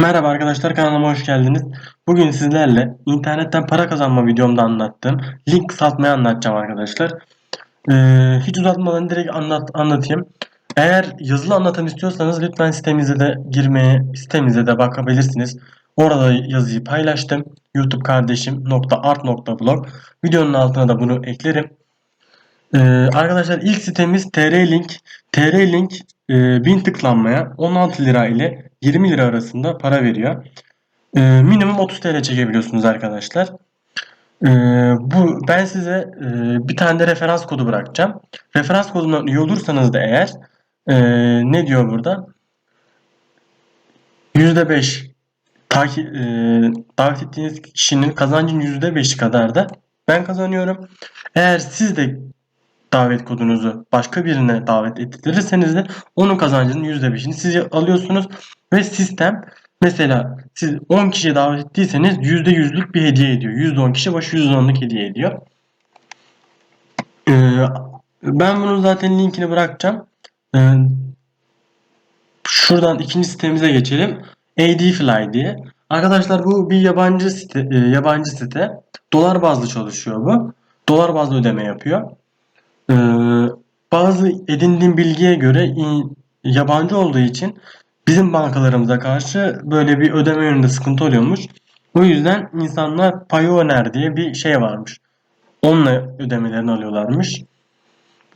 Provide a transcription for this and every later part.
Merhaba arkadaşlar kanalıma hoş geldiniz. Bugün sizlerle internetten para kazanma videomda anlattığım link kısaltmayı anlatacağım arkadaşlar. Ee, hiç uzatmadan direkt anlat, anlatayım. Eğer yazılı anlatım istiyorsanız lütfen sitemize de girmeye, sitemize de bakabilirsiniz. Orada yazıyı paylaştım. YouTube kardeşim .art.blog Videonun altına da bunu eklerim. Ee, arkadaşlar ilk sitemiz TR-Link. TR-Link e, 1000 tıklanmaya 16 lira ile 20 lira arasında para veriyor. E, minimum 30 TL çekebiliyorsunuz arkadaşlar. E, bu ben size e, bir tane de referans kodu bırakacağım. Referans kodundan üye olursanız da eğer e, ne diyor burada? %5 takip e, davet ettiğiniz kişinin kazancın %5'i kadar da ben kazanıyorum. Eğer siz de davet kodunuzu başka birine davet ettirirseniz de onun kazancının %5'ini siz alıyorsunuz ve sistem mesela siz 10 kişiye davet ettiyseniz %100'lük bir hediye ediyor. %10 kişi başı %10'luk hediye ediyor. Ee, ben bunun zaten linkini bırakacağım. Ee, şuradan ikinci sitemize geçelim. ADFly diye. Arkadaşlar bu bir yabancı site, e, yabancı site. Dolar bazlı çalışıyor bu. Dolar bazlı ödeme yapıyor. Ee, bazı edindiğim bilgiye göre yabancı olduğu için bizim bankalarımıza karşı böyle bir ödeme yönünde sıkıntı oluyormuş. O yüzden insanlar Payoneer diye bir şey varmış. Onunla ödemelerini alıyorlarmış.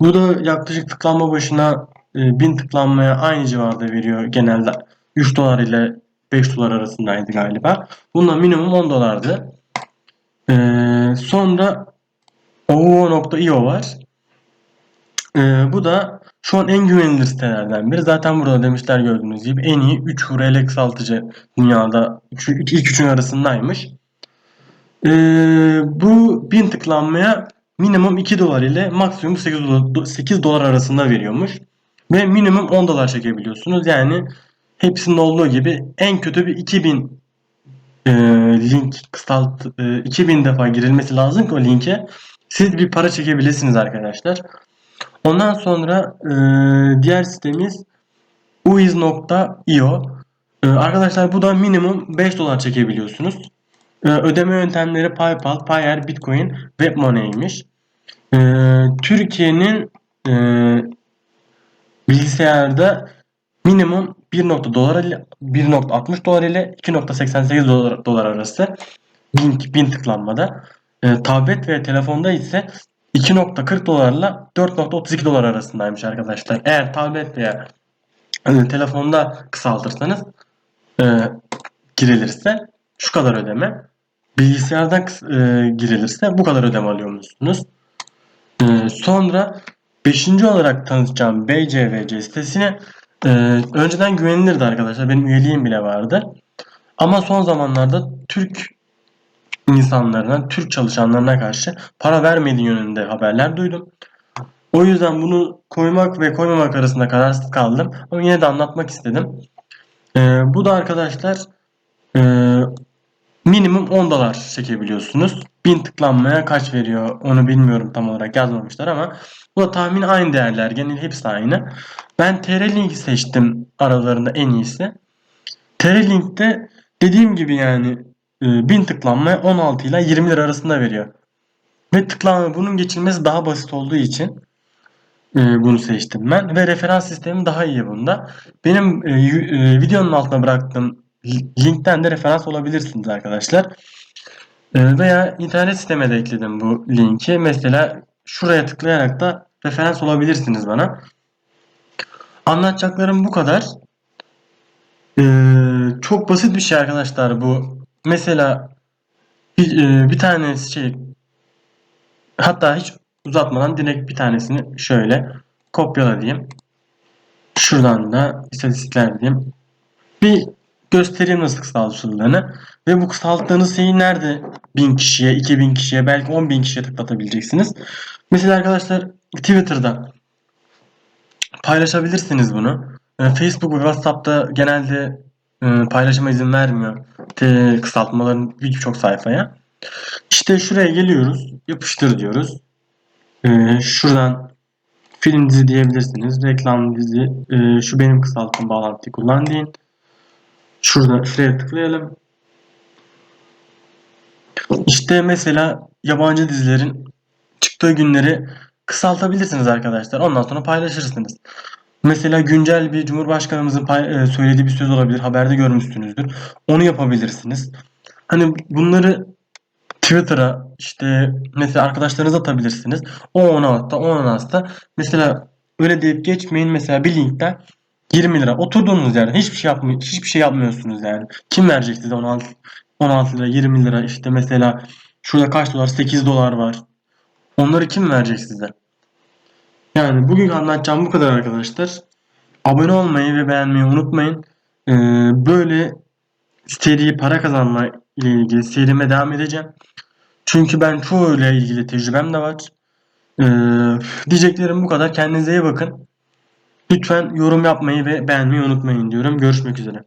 Bu da yaklaşık tıklanma başına 1000 tıklanmaya aynı civarda veriyor genelde. 3 dolar ile 5 dolar arasındaydı galiba. Bundan minimum 10 dolardı. Ee, sonra OVO.io var. Ee, bu da şu an en güvenilir sitelerden biri. Zaten burada demişler gördüğünüz gibi en iyi 3 hurele kısaltıcı dünyada ilk üçün arasındaymış. Ee, bu 1000 tıklanmaya minimum 2 dolar ile maksimum 8 dolar, 8 dolar arasında veriyormuş. Ve minimum 10 dolar çekebiliyorsunuz. Yani hepsinde olduğu gibi en kötü bir 2000 e, link kısalt e, 2000 defa girilmesi lazım ki o linke siz bir para çekebilirsiniz arkadaşlar. Ondan sonra e, diğer sitemiz uiz.io. E, arkadaşlar bu da minimum 5 dolar çekebiliyorsunuz. E, ödeme yöntemleri PayPal, Payer, Bitcoin, WebMoney'miş. E, Türkiye'nin e, bilgisayarda minimum 1.60 dolar ile 1.60 dolar ile 2.88 dolar, dolar arası 1000, 1000 tıklanmada. E, tablet ve telefonda ise 2.40 dolarla 4.32 dolar arasındaymış arkadaşlar. Eğer tablet veya e, telefonda kısaltırsanız e, girilirse şu kadar ödeme. Bilgisayardan e, girilirse bu kadar ödeme alıyormuşsunuz. E, sonra 5. olarak tanıtacağım BCVC sitesine e, önceden güvenilirdi arkadaşlar. Benim üyeliğim bile vardı. Ama son zamanlarda Türk insanlarına, Türk çalışanlarına karşı para vermediği yönünde haberler duydum. O yüzden bunu koymak ve koymamak arasında kararsız kaldım. Ama yine de anlatmak istedim. Ee, bu da arkadaşlar e, minimum 10 dolar çekebiliyorsunuz. 1000 tıklanmaya kaç veriyor onu bilmiyorum tam olarak yazmamışlar ama bu da tahmin aynı değerler. Genel hepsi aynı. Ben TR-Link'i seçtim aralarında en iyisi. TR-Link'te dediğim gibi yani 1000 ee, tıklanma 16 ile 20 lira arasında veriyor. Ve tıklanma bunun geçilmesi daha basit olduğu için e, bunu seçtim ben. Ve referans sistemi daha iyi bunda. Benim e, e, videonun altına bıraktığım linkten de referans olabilirsiniz arkadaşlar. Veya internet siteme de ekledim bu linki. Mesela şuraya tıklayarak da referans olabilirsiniz bana. Anlatacaklarım bu kadar. Ee, çok basit bir şey arkadaşlar bu Mesela bir, e, bir tane şey hatta hiç uzatmadan direkt bir tanesini şöyle kopyala diyeyim. Şuradan da istatistikler diyeyim. Bir göstereyim nasıl kısaltıldığını. Ve bu kısalttığınız şeyi nerede 1000 kişiye, 2000 kişiye, belki 10.000 kişiye tıklatabileceksiniz. Mesela arkadaşlar Twitter'da paylaşabilirsiniz bunu. E, Facebook ve WhatsApp'ta genelde paylaşıma izin vermiyor. Kısaltmaların birçok sayfaya. İşte şuraya geliyoruz. Yapıştır diyoruz. Şuradan film dizi diyebilirsiniz. Reklam dizi. Şu benim kısaltma bağlantıyı kullan deyin. Şurada şuraya tıklayalım. İşte mesela yabancı dizilerin çıktığı günleri kısaltabilirsiniz arkadaşlar. Ondan sonra paylaşırsınız. Mesela güncel bir Cumhurbaşkanımızın e, söylediği bir söz olabilir. Haberde görmüşsünüzdür. Onu yapabilirsiniz. Hani bunları Twitter'a işte mesela arkadaşlarınıza atabilirsiniz. O ona hatta o ona hasta. Mesela öyle deyip geçmeyin. Mesela bir linkten 20 lira oturduğunuz yerden hiçbir şey yapmıyor, hiçbir şey yapmıyorsunuz yani. Kim verecek size 16 16 lira, 20 lira işte mesela şurada kaç dolar? 8 dolar var. Onları kim verecek size? Yani bugün anlatacağım bu kadar arkadaşlar. Abone olmayı ve beğenmeyi unutmayın. Ee, böyle seri para kazanma ile ilgili serime devam edeceğim. Çünkü ben çoğuyla ilgili tecrübem de var. Ee, diyeceklerim bu kadar. Kendinize iyi bakın. Lütfen yorum yapmayı ve beğenmeyi unutmayın diyorum. Görüşmek üzere.